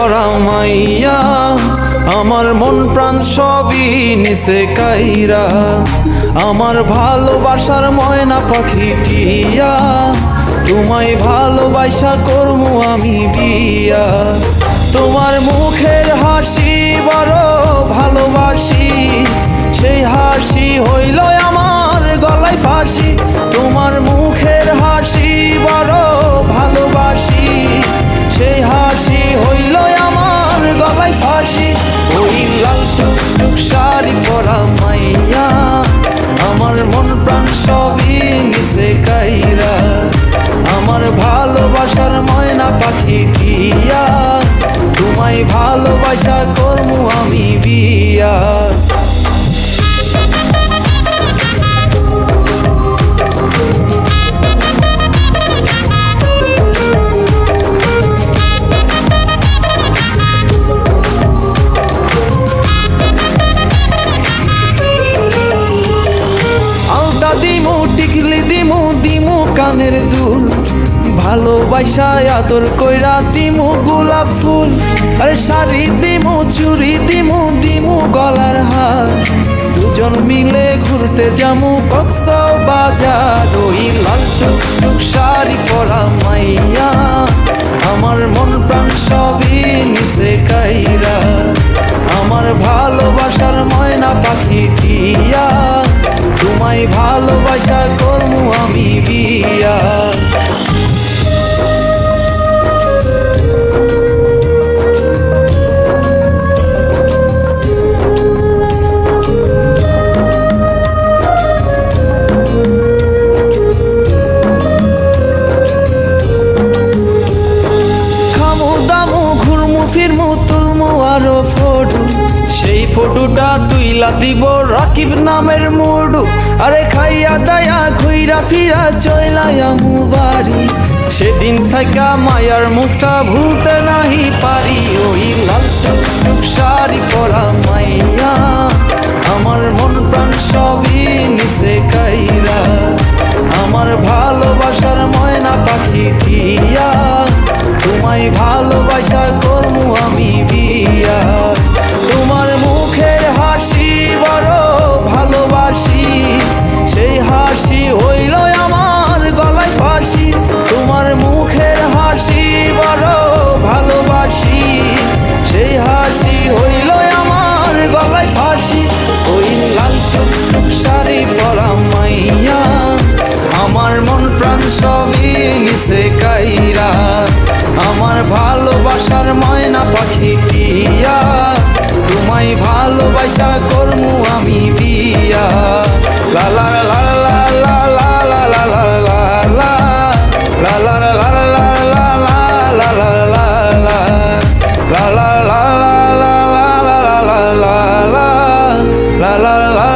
পরা মাইয়া, আমার মন প্রাণ সবই নিচে কাইরা। আমার ভালোবাসার ময়না পাখি টিয়া, তোমায় ভালোবাসা করমু আমি বিয়া। তোমার মুখের হাসি বড় দুল ভালোবাসা আদর কইরা দিমু গোলাপ ফুল। আরে শাড়ি দিমু চুরি দিমু দিমু গলার হার। দুজন মিলে ঘুরতে যামু কক্স বাজার ওই লাল টুকটুক শাড়ি পরা মাইয়া, আমার মন প্রাণ সবই নিচে কাইরা। আমার ভালোবাসার ফটোটা তুইলা দিব রাকিব নামের মুডু। আরে খাইয়া দায়া খুইরা ফিরা চইলায়ামু বাড়ি। সেদিন থাকা মায়ার মুখটা ভুলতে নাহি পারি, ওই লাল শাড়ি পরা মাইয়া গেছে কাইরা আমার ভালোবাসার ময়না পাখি টিয়া তোমায় ভালোবাসা করমু আমি বিয়া লালার লা la la la